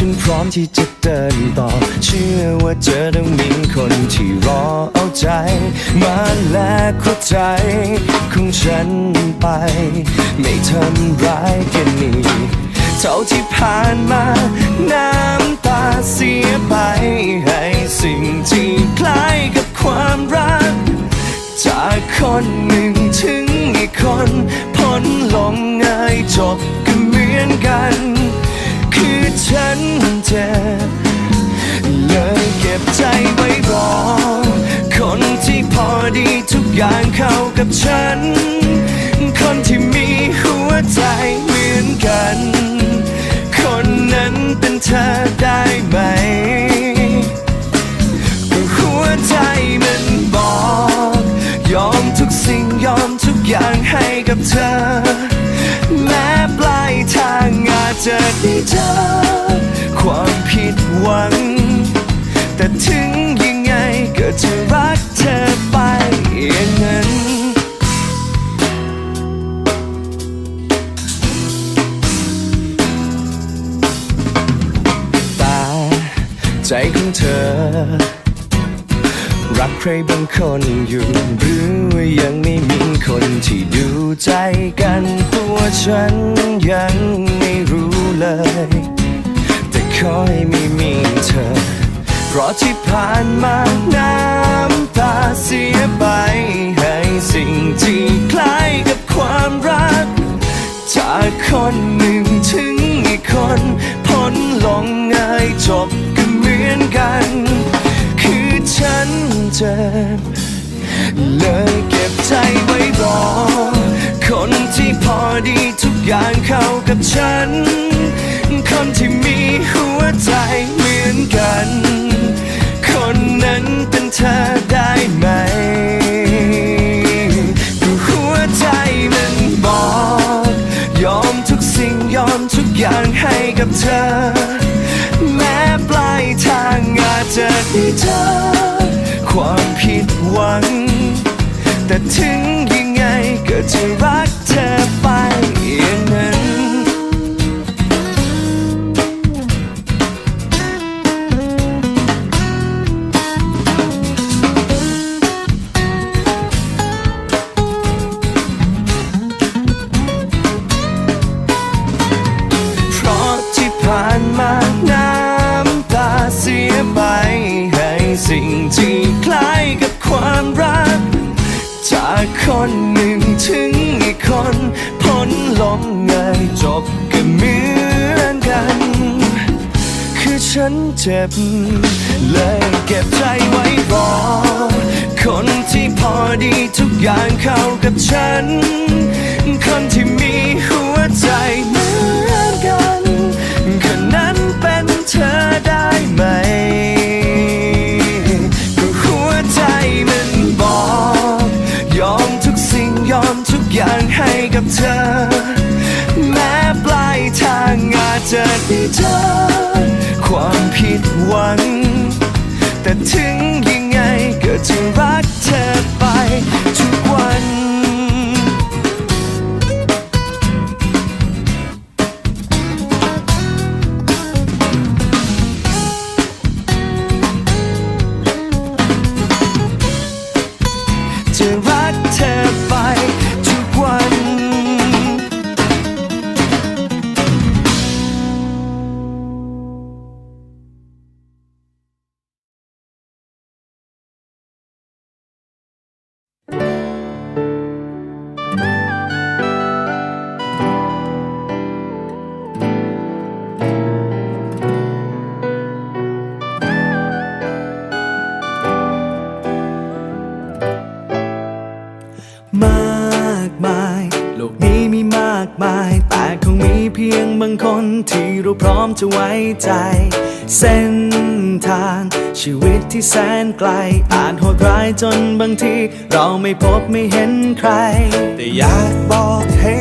ฉันพร้อมที่จะเดินต่อ เชื่อว่าเจอต้องมีคนที่รอเอาใจ มาแลกหัวใจของฉันไป ไม่ทำร้ายกันนี่เท่าที่ผ่านมา น้ำตาเสียไป ให้สิ่งที่คล้ายกับความรัก จากคนหนึ่งถึงอีกคนพ้นลงง่ายจบก็เหมือนกัน ฉันเจ็บเลยเก็บใจไว้รอ คนที่พอดีทุกอย่างเข้ากับฉัน คนที่มีหัวใจเหมือนกัน คนนั้นเป็นเธอได้ไหมหัวใจมันบอก ยอมทุกสิ่งยอมทุกอย่างให้กับเธอ แม้ปลายทางอาจจะได้เจอ ของเธอ รักใครบางคนอยู่ หรือว่ายังไม่มีคนที่ดูใจกันตัวฉันยังไม่รู้เลย แต่ขอให้ไม่มีเธอ เพราะที่ผ่านมาน้ำตาเสียไป ให้สิ่งที่คล้ายกับความรัก จากคนหนึ่งถึงอีกคนพ้นลงง่ายจบ เจ็บเลยเก็บใจไว้รอ คนที่พอดีทุกอย่างเข้ากับฉัน คนที่มีหัวใจเหมือนกัน คนนั้นเป็นเธอได้ไหม แต่ถึงยังไงก็จะรักเธอไปอย่างนั้น เพราะที่ผ่านมาน้ำตาเสียไปให้สิ่งที่ คนหนึ่งถึงอีกคนพ้นลมง่ายจบก็เหมือนกัน คือฉันเจ็บ เลยเก็บใจไว้รอคนที่พอดีทุกอย่างเข้ากับฉัน คนที่มีหัวใจเหมือนกันคนนั้นเป็นเธอ จะได้เจอความผิดหวังางคนที่เราพร้อมจะไว้ใจ เส้นทางชีวิตที่แสนไกล อาจโหดร้ายจนบางที เราไม่พบไม่เห็นใคร แต่อยากบอกให้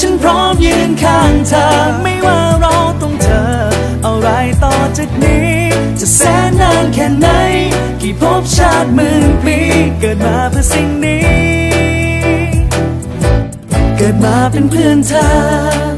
ฉันพร้อมยืนข้างเธอ ไม่ว่าเราต้องเจออะไรต่อจากนี้ จะแสนนานแค่ไหน กี่ภพชาติหมื่นปีเกิดมาเพื่อสิ่งนี้ เกิดมาเป็นเพื่อนเธอ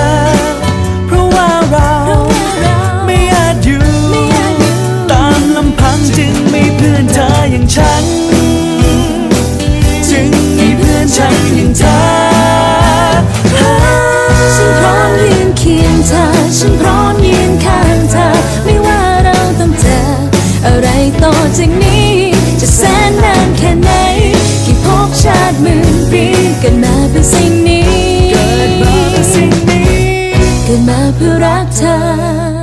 เพื่อรักเธอ